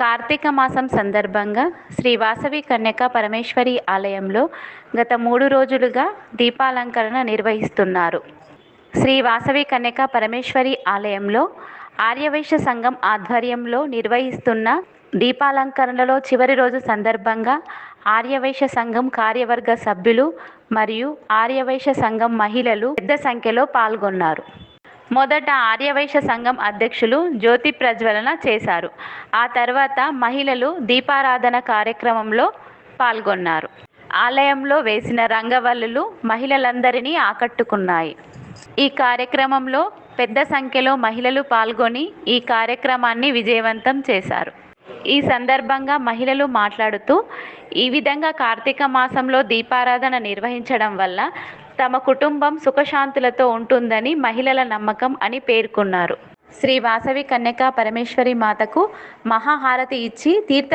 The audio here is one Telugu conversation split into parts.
కార్తీక మాసం సందర్భంగా శ్రీ వాసవి కన్యక పరమేశ్వరి ఆలయంలో గత మూడు రోజులుగా దీపాలంకరణ నిర్వహిస్తున్నారు. శ్రీ వాసవి కన్యక పరమేశ్వరి ఆలయంలో ఆర్యవైశ్య సంఘం ఆధ్వర్యంలో నిర్వహిస్తున్న దీపాలంకరణలో చివరి రోజు సందర్భంగా ఆర్యవైశ్య సంఘం కార్యవర్గ సభ్యులు మరియు ఆర్యవైశ్య సంఘం మహిళలు పెద్ద సంఖ్యలో పాల్గొన్నారు. మొదట ఆర్యవైశ్య సంఘం అధ్యక్షులు జ్యోతి ప్రజ్వలన చేశారు. ఆ తర్వాత మహిళలు దీపారాధన కార్యక్రమంలో పాల్గొన్నారు. ఆలయంలో వేసిన రంగవల్లులు మహిళలందరినీ ఆకట్టుకున్నాయి. ఈ కార్యక్రమంలో పెద్ద సంఖ్యలో మహిళలు పాల్గొని ఈ కార్యక్రమాన్ని విజయవంతం చేశారు. ఈ సందర్భంగా మహిళలు మాట్లాడుతూ ఈ విధంగా కార్తీక మాసంలో దీపారాధన నిర్వహించడం వల్ల తమ కుటుంబం సుఖశాంతులతో ఉంటుందని మహిళల నమ్మకం అని పేర్కొన్నారు. శ్రీ వాసవి కన్యకా పరమేశ్వరి మాతకు మహాహారతి ఇచ్చి తీర్థ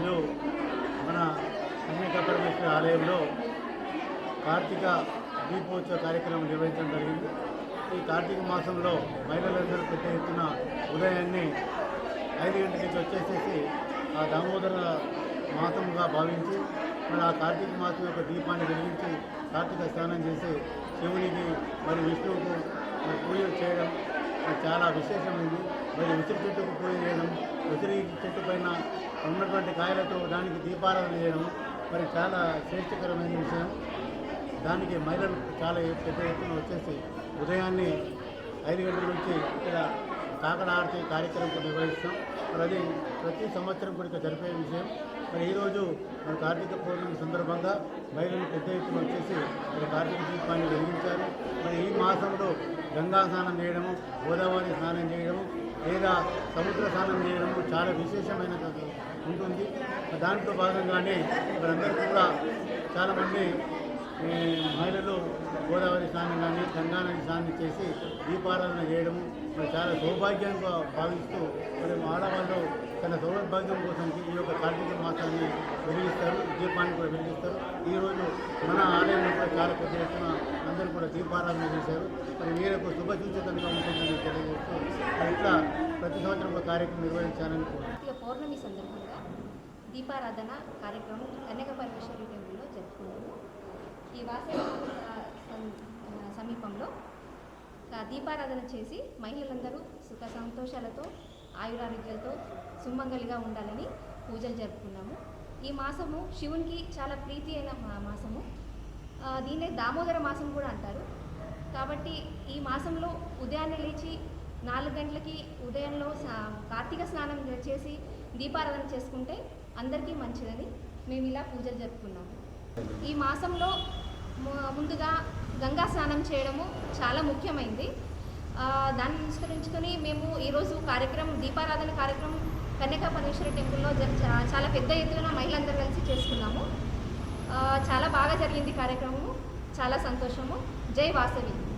ఈరోజు మన కన్యకా పరమేశ్వర ఆలయంలో కార్తీక దీపోత్సవ కార్యక్రమం నిర్వహించడం జరిగింది. ఈ కార్తీక మాసంలో మహిళలందరూ పెద్ద ఎత్తున ఉదయాన్నే ఐదు నుంచి వచ్చేసేసి ఆ దామోదర మాసముగా భావించి మరి ఆ కార్తీక మాసం యొక్క దీపాన్ని వెలిగించి కార్తీక స్నానం చేసి శివునికి మరి విష్ణువుకు మరి పూజలు చేయడం చాలా విశేషమైంది. మరి ఉసిరి చెట్టుకు పూజ చేయడం ఉసిరి చెట్టు పైన ఉన్నటువంటి కాయలతో దానికి దీపారాధన చేయడం మరి చాలా శ్రేష్టకరమైన విషయం. దానికి మహిళలు చాలా పెద్ద ఎత్తున వచ్చేసి ఉదయాన్నే ఐదు గంటల నుంచి ఇక్కడ కాకడ ఆరతి కార్యక్రమం నిర్వహిస్తాం. మరి అది ప్రతి సంవత్సరం కూడా జరిపే విషయం. మరి ఈరోజు మన కార్తీక పౌర్ణమి సందర్భంగా మహిళలు పెద్ద ఎత్తున వచ్చేసి మరి కార్తీక దీపాన్ని వెలిగించారు. మరి ఈ మాసంలో గంగా స్నానం చేయడము గోదావరి స్నానం చేయడము లేదా సముద్ర స్నానం చేయడము చాలా విశేషమైన ఉంటుంది. దాంట్లో భాగంగానే మనందరూ కూడా చాలామంది మహిళలు గోదావరి స్నానం కానీ గంగా నది స్నానం చేసి దీపారాధన చేయడము మరి చాలా సౌభాగ్యంగా భావిస్తూ మరి ఆడవాళ్ళు తన సౌభాగ్యం కోసం ఈ యొక్క కార్తీక మాసాన్ని వెలిగిస్తారు దీపాన్ని కూడా వెలిగిస్తారు. ఈరోజు మన ఆలయంలో కూడా చాలా పెద్ద ఎత్తున అందరూ కూడా దీపారాధన చేశారు. మరి వీరకు శుభసూచకంగా ఉంటుందని తెలియజేస్తూ ఇట్లా ప్రతి సంవత్సరం ఒక కార్యక్రమం నిర్వహించాలని కోరుతున్నాను. పౌర్ణమి సందర్భంగా దీపారాధన కార్యక్రమం కన్యక పరమేశ్వరి టెంపుల్లో జరుపుకున్నాము ఈ వాసవి సమీపంలో దీపారాధన చేసి మహిళలందరూ సుఖ సంతోషాలతో ఆయురారోగ్యాలతో సుమంగలిగా ఉండాలని పూజలు జరుపుకున్నాము. ఈ మాసము శివునికి చాలా ప్రీతి అయిన మా- మాసము. దీన్నే దామోదర మాసం కూడా అంటారు. కాబట్టి ఈ మాసంలో ఉదయాన్నే లేచి నాలుగు గంటలకి ఉదయంలో సా- కార్తీక స్నానం చేసి దీపారాధన చేసుకుంటే అందరికీ మంచిదని మేము ఇలా పూజలు జరుపుకున్నాము. ఈ మాసంలో ముందుగా గంగా స్నానం చేయడము చాలా ముఖ్యమైంది. దాన్ని నిష్కరించుకొని మేము ఈరోజు కార్యక్రమం దీపారాధన కార్యక్రమం కన్యకా పరమేశ్వరి టెంపుల్లో జ- చా- చాలా పెద్ద ఎత్తున మహిళలందరూ కలిసి చేసుకున్నాము. చాలా బాగా జరిగింది కార్యక్రమము. చాలా సంతోషము. జై వాసవి.